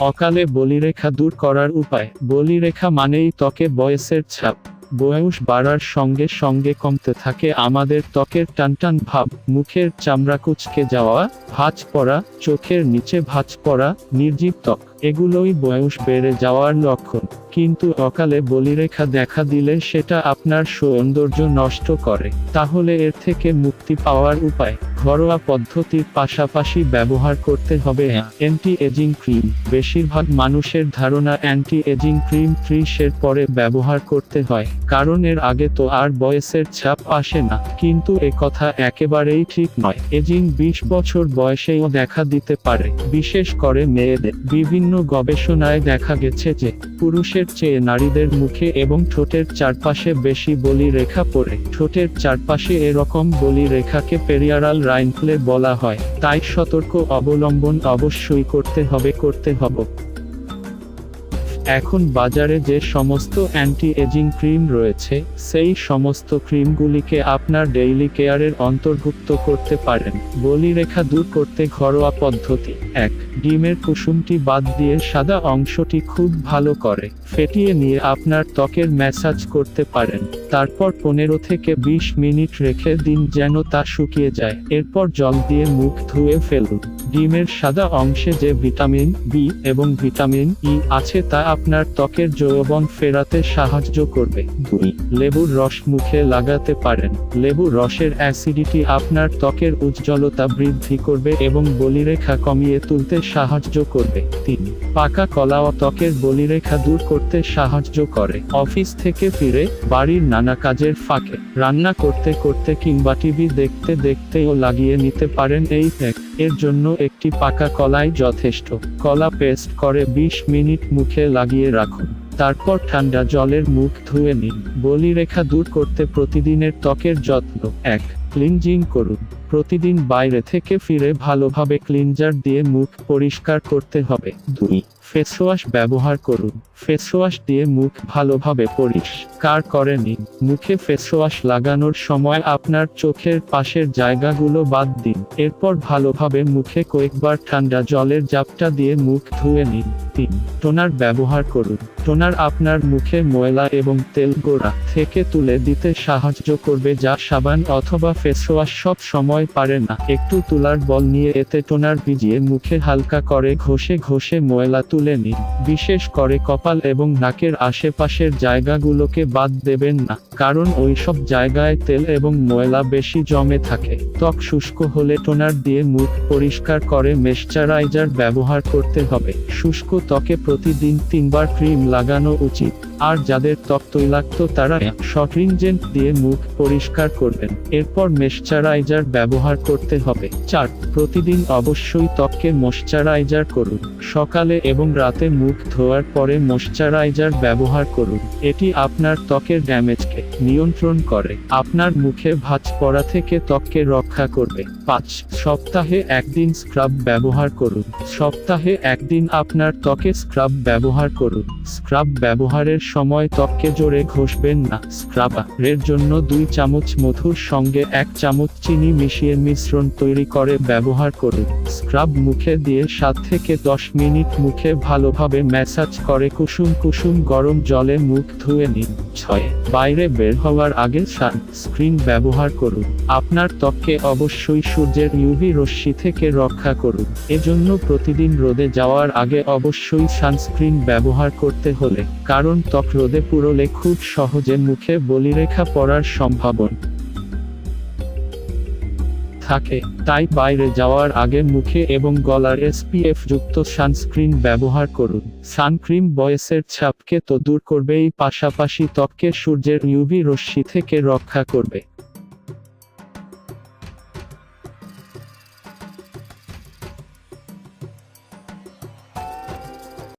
অকালে বলিরেখা দূর করার উপায়। বলিরেখা মানেই ত্বকে বয়সের ছাপ। বয়স বাড়ার সঙ্গে সঙ্গে কমতে থাকে আমাদের ত্বকের টানটান ভাব। মুখের চামড়া কুচকে যাওয়া, ভাঁজ পড়া, চোখের নিচে ভাঁজ পড়া, নির্জীব ত্বক। এগুলোই বয়স বেড়ে যাওয়ার লক্ষণ। কিন্তু অকালে বলিরেখা দেখা দিলে সেটা আপনার সৌন্দর্য নষ্ট করে। তাহলে এর থেকে মুক্তি পাওয়ার উপায়, ঘরোয়া পদ্ধতির পাশাপাশি ব্যবহার করতে হবে অ্যান্টি এজিং ক্রিম বেশিরভাগ মানুষের ধারণা অ্যান্টি এজিং ক্রিম ত্রিশের পরে ব্যবহার করতে হয়। কারণ এর আগে তো আর বয়সের ছাপ আসে না। কিন্তু এ কথা একেবারেই ঠিক নয়। এজিং বিশ বছর বয়সেও দেখা দিতে পারে। বিশেষ করে মেয়েদের। বিভিন্ন গবেষণায় দেখা গেছে যে, পুরুষের চেয়ে নারীদের মুখে এবং ঠোঁটের চারপাশে বেশি বলি রেখা পড়ে। ঠোঁটের চারপাশে এরকম বলি রেখাকে পেরিয়ারাল রাইনফ্লে বলা হয়। তাই সতর্ক অবলম্বন অবশ্যই করতে হবে করতে হবে। এখন বাজারে যে সমস্ত অ্যান্টি এজিং ক্রিম রয়েছে, সেই সমস্ত ক্রিমগুলিকে আপনার ডেইলি কেয়ারের অন্তর্ভুক্ত করতে পারেন। বলিরেখা দূর করতে ঘরোয়া পদ্ধতি। এক, ডিমের কুসুমটি বাদ দিয়ে সাদা অংশটি খুব ভালো করে ফেটিয়ে নিয়ে আপনার ত্বকের ম্যাসাজ করতে পারেন। তারপর পনেরো থেকে বিশ মিনিট রেখে দিন যেন তা শুকিয়ে যায়। এরপর জল দিয়ে মুখ ধুয়ে ফেলুন। ডিমের সাদা অংশে যে ভিটামিন বি এবং ভিটামিন ই আছে তা আপনার ত্বকের যৌবন ফেরাতে সাহায্য করবে। দুই। লেবুর রস মুখে লাগাতে পারেন। লেবুর রসের অ্যাসিডিটি আপনার ত্বকের উজ্জ্বলতা বৃদ্ধি করবে এবং বলিরেখা কমিয়ে তুলতে সাহায্য করবে। তিন। পাকা কলা ও ত্বকের বলিরেখা দূর করতে সাহায্য করে। অফিস থেকে ফিরে বাড়ির নানা কাজের ফাঁকে। রান্না করতে করতে কিংবা টিভি দেখতে দেখতেও লাগিয়ে নিতে পারেন এই প্যাক এর জন্য একটি পাকা কলাই যথেষ্ট। কলা পেস্ট করে ২০ মিনিট মুখে লাগিয়ে রাখুন। তারপর ঠান্ডা জলের মুখ ধুয়ে নিন। বলিরেখা দূর করতে প্রতিদিনের ত্বকের যত্ন। এক ক্লিনজিং করুন। প্রতিদিন বাইরে থেকে ফিরে ভালোভাবে ক্লিনজার দিয়ে মুখ পরিষ্কার করতে হবে। দুই ফেসওয়াশ ব্যবহার করুন। ফেসওয়াশ দিয়ে মুখ ভালোভাবে পরিষ্কার করে নিন। মুখে ফেসওয়াশ লাগানোর সময় আপনার চোখের পাশের জায়গাগুলো বাদ দিন। এরপর ভালোভাবে মুখে কয়েকবার ঠান্ডা জলের জাপটা দিয়ে মুখ ধুয়ে নিন। তিন টোনার ব্যবহার করুন। টোনার আপনার মুখে ময়লা এবং তেল গোড়া থেকে তুলে দিতে সাহায্য করবে যা সাবান অথবা ফেসওয়াশ সব সময় পারে না। একটু তুলার বল নিয়ে এতে টোনার ভিজিয়ে মুখে হালকা করে ঘষে ঘষে ময়লা তুলে নিন। বিশেষ করে কপাল এবং নাকের আশেপাশের জায়গাগুলোকে বাদ দেবেন না, কারণ ওই সব জায়গায় তেল এবং ময়লা বেশি জমে থাকে। ত্বক শুষ্ক হলে টোনার দিয়ে মুখ পরিষ্কার করে মেশ্চারাইজার ব্যবহার করতে হবে। শুষ্ক ত্বকে প্রতিদিন তিনবার ক্রিম লাগানো উচিত। আর যাদের ত্বক তৈলাক্ত তারা শর্টরিনজেন্ট দিয়ে মুখ পরিষ্কার করবেন। এরপর মেশ্চারাইজার ব্যবহার করতে হবে। চার, প্রতিদিন অবশ্যই ত্বককে মশ্চারাইজার করুন। সকালে এবং রাতে মুখ ধোয়ার পরে মশ্চারাইজার ব্যবহার করুন। এটি আপনার ত্বকের ড্যামেজকে নিয়ন্ত্রণ করে। আপনার মুখে ভাঁজ পড়া থেকে ত্বককে রক্ষা করবে। পাঁচ, সপ্তাহে একদিন স্ক্রাব ব্যবহার করুন। সপ্তাহে একদিন আপনার ত্বকে স্ক্রাব ব্যবহার করুন। স্ক্রাব ব্যবহারের সময় ত্বককে জোরে ঘষবেন না। স্ক্রাবারের জন্য দুই চামচ মধুর সঙ্গে এক চামচ চিনি মিশিয়ে মিশ্রণ তৈরি করে ব্যবহার করুন। স্ক্রাব মুখে দিয়ে সাত থেকে দশ মিনিট মুখে ভালোভাবে ম্যাসাজ করে কুসুম কুসুম গরম জলে মুখ ধুয়ে নিন। ছয়, বাইরে বের হওয়ার আগে সানস্ক্রিন ব্যবহার করুন। আপনার ত্বককে অবশ্যই সূর্যের ইউভি রশ্মি থেকে রক্ষা করুন। এজন্য প্রতিদিন রোদে যাওয়ার আগে অবশ্যই সানস্ক্রিন ব্যবহার করতে হলে, কারণ ত্বক রোদে পুরোলে খুব সহজে মুখে বলিরেখা পড়ার সম্ভাবন। থাকে, তাই বাইরে যাওয়ার আগে মুখে এবং গলার এসপিএফ যুক্ত সানস্ক্রিন ব্যবহার করুন। সানক্রিম বয়সের ছাপকে তো দূর করবেই, পাশাপাশি ত্বককে সূর্যের ইউভি রশ্মি থেকে রক্ষা করবে।